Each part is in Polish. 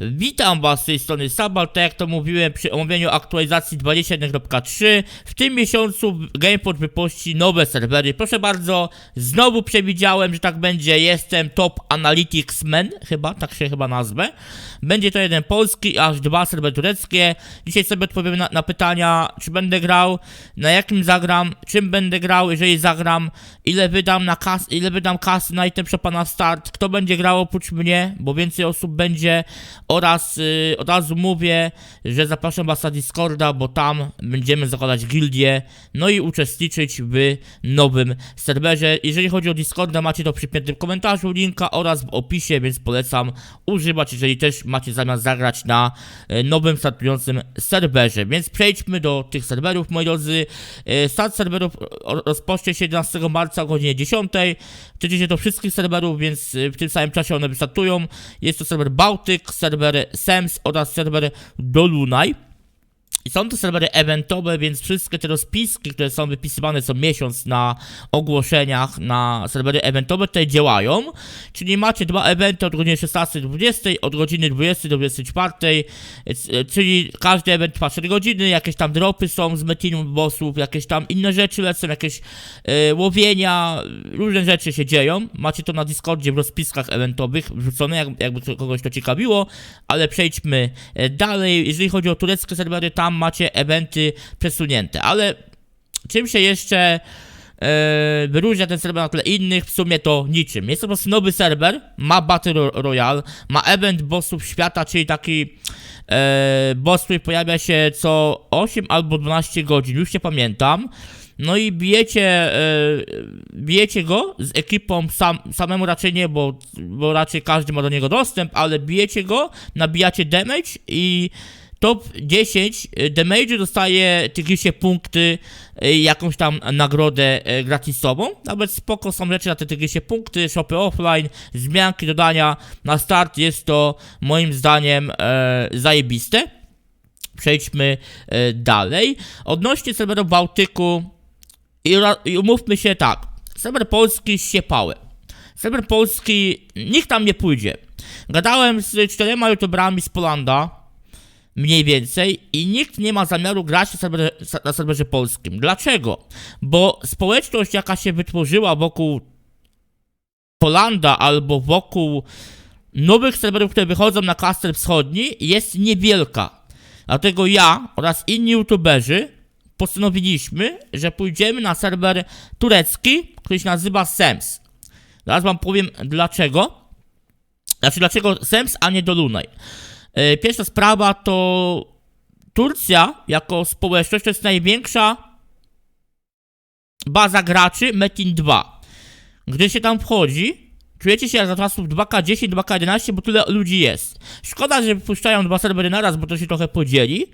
Witam Was z tej strony Sabal, tak jak to mówiłem przy omówieniu aktualizacji 21.3 W tym miesiącu GamePod wypuści nowe serwery. Proszę bardzo, znowu przewidziałem, że tak będzie. Jestem Top Analytics Man, chyba, tak się chyba nazwę. Będzie to jeden polski, aż dwa serwery tureckie. Dzisiaj sobie odpowiem na, na pytania, czy będę grał, na jakim zagram, czym będę grał, jeżeli zagram Ile wydam na kas, ile wydam kasy na item shopa na start, kto będzie grał oprócz mnie, bo więcej osób będzie oraz y, od razu mówię, że zapraszam was na Discorda, bo tam będziemy zakładać gildię, no i uczestniczyć w nowym serwerze. Jeżeli chodzi o Discorda, macie to w przypiętym komentarzu linka oraz w opisie, więc polecam używać, jeżeli też macie zamiar zagrać na y, nowym startującym serwerze. Więc przejdźmy do tych serwerów, moi drodzy. Y, Start serwerów rozpocznie się 11 marca o godzinie 10. Tyczy się to wszystkich serwerów, więc y, w tym samym czasie one wystartują. Jest to serwer Bałtyk, serwer Sems oraz serwer Dolunaj. I są to serwery eventowe, więc wszystkie te rozpiski, które są wypisywane co miesiąc na ogłoszeniach na serwery eventowe tutaj działają. Czyli macie dwa eventy od godziny 16 do 20, od godziny 20 do 24, e, czyli każdy event trwa 4 godziny, jakieś tam dropy są z metinu bossów, jakieś tam inne rzeczy lecą, jakieś e, łowienia, różne rzeczy się dzieją. Macie to na Discordzie w rozpiskach eventowych wrzucone, jak, jakby kogoś to ciekawiło, ale przejdźmy e, dalej. Jeżeli chodzi o tureckie serwery, tam macie eventy przesunięte, ale czym się jeszcze e, wyróżnia ten serwer na tle innych, w sumie to niczym. Jest to po prostu nowy serwer, ma Battle Ro- Royale, ma event bossów świata, czyli taki e, boss, który pojawia się co 8 albo 12 godzin, już nie pamiętam. No i bijecie, e, bijecie go z ekipą sam, samemu raczej nie, bo, bo raczej każdy ma do niego dostęp, ale bijecie go, nabijacie damage i top 10 damage dostaje tygrysie punkty, y, jakąś tam nagrodę e, gratisową. Nawet spoko są rzeczy na te tygrysie punkty, shopy offline, zmianki, dodania. Na start jest to moim zdaniem e, zajebiste. Przejdźmy e, dalej. Odnośnie serweru Bałtyku i, i umówmy się tak. Serwer polski ściepały. Serwer polski, nikt tam nie pójdzie. Gadałem z czterema youtuberami z Polanda, mniej więcej, i nikt nie ma zamiaru grać na serwerze, na serwerze polskim. Dlaczego? Bo społeczność, jaka się wytworzyła wokół Polanda albo wokół nowych serwerów, które wychodzą na klaster wschodni, jest niewielka. Dlatego ja oraz inni youtuberzy postanowiliśmy, że pójdziemy na serwer turecki, który się nazywa Sems. Zaraz wam powiem dlaczego. Znaczy dlaczego Sems, a nie Dolunaj. E, Pierwsza sprawa to Turcja jako społeczność to jest największa baza graczy Metin 2. Gdy się tam wchodzi, czujecie się jak za czasów 2K10, 2K11, bo tyle ludzi jest. Szkoda, że wypuszczają dwa serwery naraz, bo to się trochę podzieli,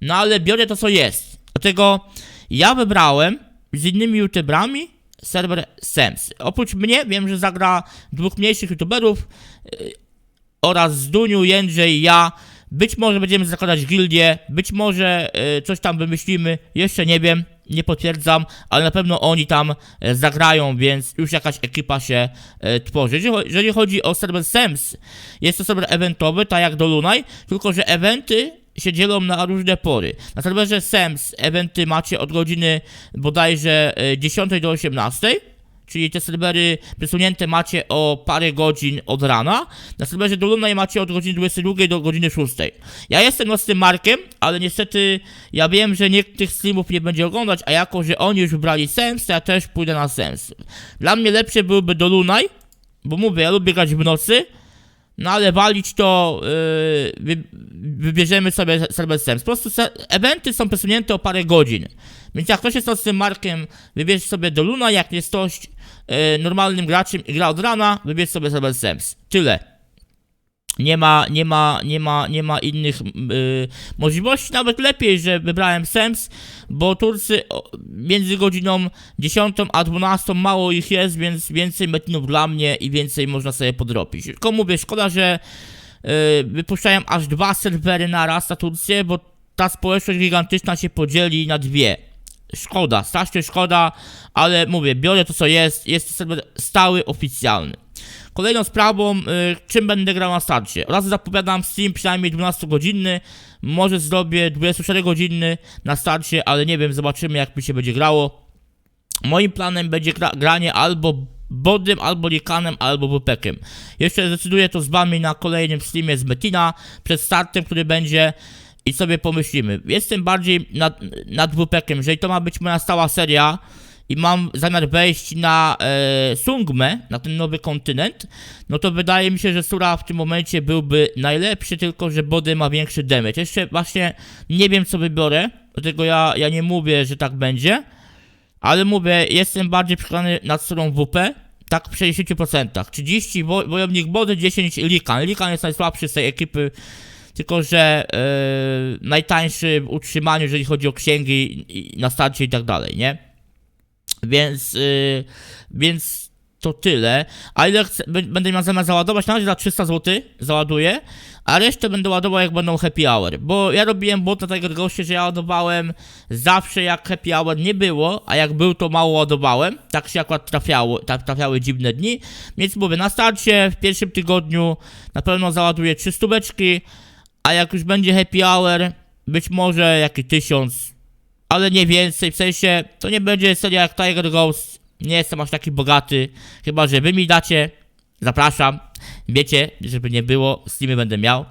no ale biorę to co jest. Dlatego ja wybrałem z innymi youtuberami serwer Sems. Oprócz mnie wiem, że zagra dwóch mniejszych youtuberów, oraz Zduniu, Jędrzej, ja. Być może będziemy zakładać gildię, być może e, coś tam wymyślimy, jeszcze nie wiem, nie potwierdzam, ale na pewno oni tam e, zagrają, więc już jakaś ekipa się e, tworzy. Jeżeli, jeżeli chodzi o serwer Sems, jest to serwer eventowy, tak jak do Lunaj, tylko że eventy się dzielą na różne pory. Na serwerze Sems eventy macie od godziny bodajże e, 10 do 18. Czyli te serwery przesunięte macie o parę godzin od rana. Na serwerze Dolunaj macie od godziny 22 do godziny 6. Ja jestem nocnym Markiem, ale niestety ja wiem, że nikt tych streamów nie będzie oglądać, a jako, że oni już wybrali Sems, to ja też pójdę na Sems. Dla mnie lepsze byłby Dolunaj, bo mówię, ja lubię grać w nocy, no ale walić to yy, wy, wybierzemy sobie serwer Sems. Po prostu eventy są przesunięte o parę godzin. Więc jak ktoś jest nocnym markiem, wybierz sobie do Luna, jak jest ktoś yy, normalnym graczem i gra od rana, wybierz sobie serwer. Tyle. Nie ma, nie ma, nie ma, nie ma innych yy, możliwości. Nawet lepiej, że wybrałem Sems, bo Turcy między godziną 10 a 12 mało ich jest, więc więcej metinów dla mnie i więcej można sobie podrobić. Tylko mówię, szkoda, że yy, wypuszczają aż dwa serwery na raz na Turcję, bo ta społeczność gigantyczna się podzieli na dwie. Szkoda, strasznie szkoda, ale mówię, biorę to co jest, jest to serwer stały, oficjalny. Kolejną sprawą, y, czym będę grał na starcie. Raz zapowiadam stream przynajmniej 12 godzinny, może zrobię 24 godzinny na starcie, ale nie wiem, zobaczymy jak mi się będzie grało. Moim planem będzie gra granie albo Bodym, albo Likanem, albo Wupekiem. Jeszcze zdecyduję to z wami na kolejnym streamie z Metina, przed startem, który będzie i sobie pomyślimy. Jestem bardziej nad, nad Wupekiem, jeżeli to ma być moja stała seria i mam zamiar wejść na e, Sungmę, na ten nowy kontynent, no to wydaje mi się, że Sura w tym momencie byłby najlepszy, tylko że Body ma większy damage. Jeszcze właśnie nie wiem co wybiorę, dlatego ja, ja nie mówię, że tak będzie. Ale mówię, jestem bardziej przekonany nad stroną WP, tak w 60%. 30 wo- wojownik Body, 10 Likan. Likan jest najsłabszy z tej ekipy, tylko że yy, najtańszy w utrzymaniu, jeżeli chodzi o księgi na starcie i tak dalej, nie? Więc, yy, więc to tyle. A ile chcę, będę miał zamiar załadować? Na razie za 300 zł załaduję, a resztę będę ładował jak będą happy hour. Bo ja robiłem bot na tego goście, że ja ładowałem zawsze jak happy hour nie było, a jak był to mało ładowałem. Tak się akurat trafiało, tak trafiały dziwne dni. Więc mówię, na starcie w pierwszym tygodniu na pewno załaduję 300 beczki, a jak już będzie happy hour, być może jakieś 1000 ale nie więcej, w sensie to nie będzie seria jak Tiger Ghost, nie jestem aż taki bogaty, chyba że wy mi dacie, zapraszam, wiecie, żeby nie było, Steamy będę miał,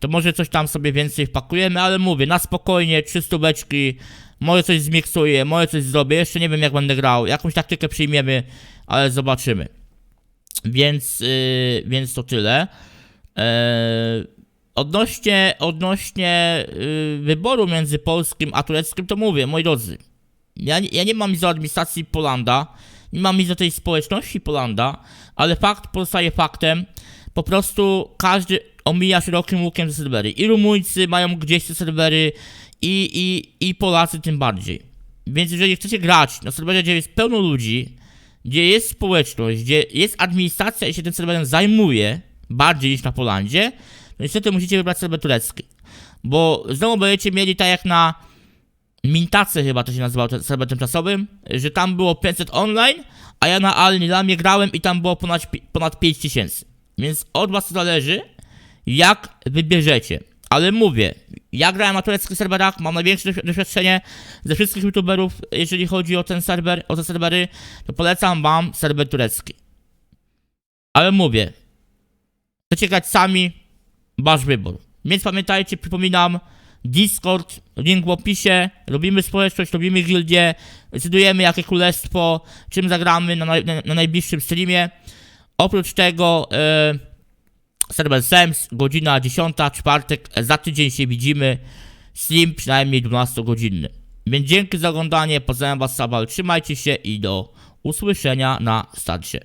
to może coś tam sobie więcej wpakujemy, ale mówię, na spokojnie, 300 beczki, może coś zmiksuję, może coś zrobię, jeszcze nie wiem jak będę grał, jakąś taktykę przyjmiemy, ale zobaczymy. Więc, yy, więc to tyle. Eee, odnośnie odnośnie yy, wyboru między polskim a tureckim, to mówię, moi drodzy. Ja, ja nie mam nic do administracji Polanda, nie mam nic do tej społeczności Polanda, ale fakt pozostaje faktem. Po prostu każdy omija szerokim łukiem te serwery. I Rumuńcy mają gdzieś te serwery, i, i, i Polacy tym bardziej. Więc jeżeli chcecie grać na serwerze, gdzie jest pełno ludzi, gdzie jest społeczność, gdzie jest administracja i się tym serwerem zajmuje bardziej niż na Polandzie, niestety musicie wybrać serwer turecki. Bo znowu będziecie mieli tak jak na Mintace chyba to się nazywał ten serwer tymczasowym, że tam było 500 online, a ja na Al Nilamie grałem i tam było ponad, ponad 5000. Więc od was zależy, jak wybierzecie. Ale mówię, ja grałem na tureckich serwerach, mam największe doświ- doświadczenie ze wszystkich youtuberów, jeżeli chodzi o ten serwer, o te serwery, to polecam wam serwer turecki. Ale mówię, chcecie grać sami, wasz wybór. Więc pamiętajcie, przypominam, Discord, link w opisie, robimy społeczność, robimy gildię, decydujemy jakie królestwo, czym zagramy na, naj, na, na najbliższym streamie. Oprócz tego e, serwer SEMS, godzina 10, czwartek, za tydzień się widzimy, stream przynajmniej 12 godzinny. Więc dzięki za oglądanie, pozdrawiam was Sabal, trzymajcie się i do usłyszenia na starcie.